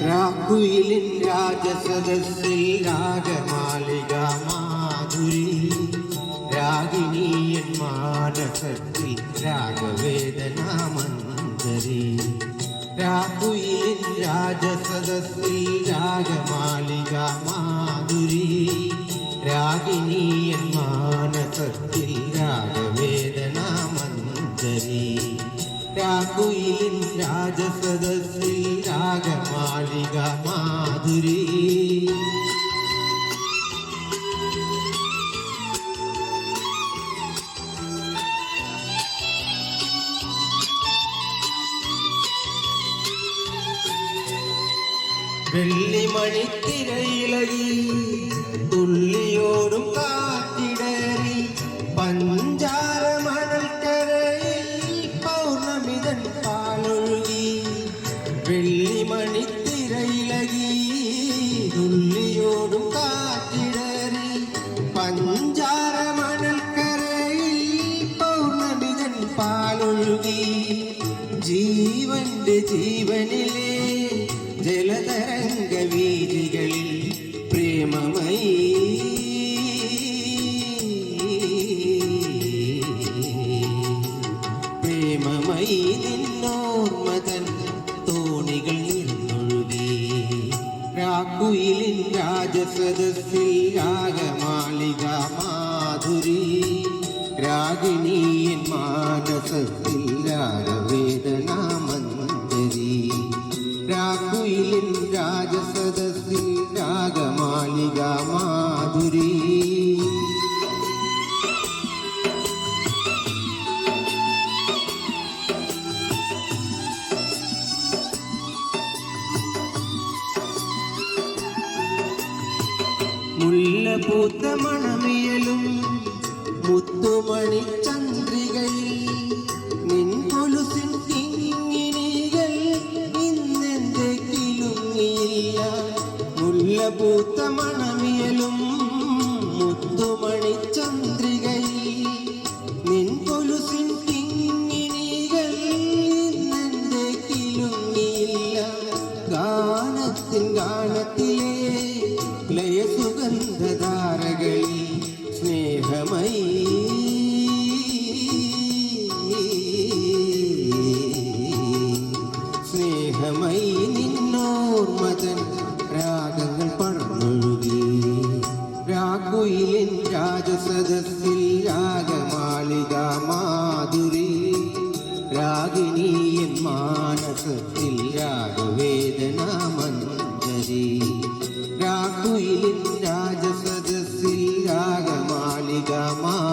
രാക്കുയിലിൻ രാജസദസ്സിൽ രാഗമാലിക മാധുരി രാഗിണീയൻ മാനസത്തിൽ രാഗവേദന മന്ദരി രാക്കുയിലിൻ രാജസദസ്സിൽ രാഗമാലിക മാധുരി രാഗിണീയൻ മാനസത്തിൽ രാജസദസ്സിൽ രാഗമാളിക മാധുരി. വെള്ളിമണിത്തിരയിലയിൽ തുള്ളിയോടും കാറ്റിടറി വെള്ളിമണിത്തിരയിളകി തുള്ളിയോടും കാറ്റിടറി പഞ്ചാര മണൽക്കരയിൽ പൗർണമിതൻ പാലൊഴുകി. ജീവന്റെ ജീവനിലെ ജലതരംഗ വീതികളിൽ പ്രേമമയി. പ്രേമമയി നിന്നോർമതൻ രാക്കുയിലിൻ രാജസദസ്സിൽ രാഗമാളിക മാധുരി. രാഗിണിയൻ മാനസത്തിൽ രാഗവേദന രാക്കുയിലിൻ രാജസദസ്സിൽ രാഗമാളിക മാധുരി. മുല്ലപൂത്ത മണമിയലും മുത്തുമണി ചന്ദ്രികയിൽ കിലുങ്ങിയില്ല. മുല്ലപൂത്ത മണമിയലും മുത്തുമണി ലയസുഗന്ധധാരകളിൽ സ്നേഹമയി. സ്നേഹമയി നിന്നോർമതൻ രാഗങ്ങൾ പടർന്നൊഴുകി രാഗുയിലിൻ രാജസദസ്സിൽ രാഗമാളിക മാധുരി. രാഗിണീയൻ മാനസത്തിൽ രാഗവേദന. രാക്കുയിലിൻ രാജസദസ്സിൽ രാഗമാലിക മാധുരി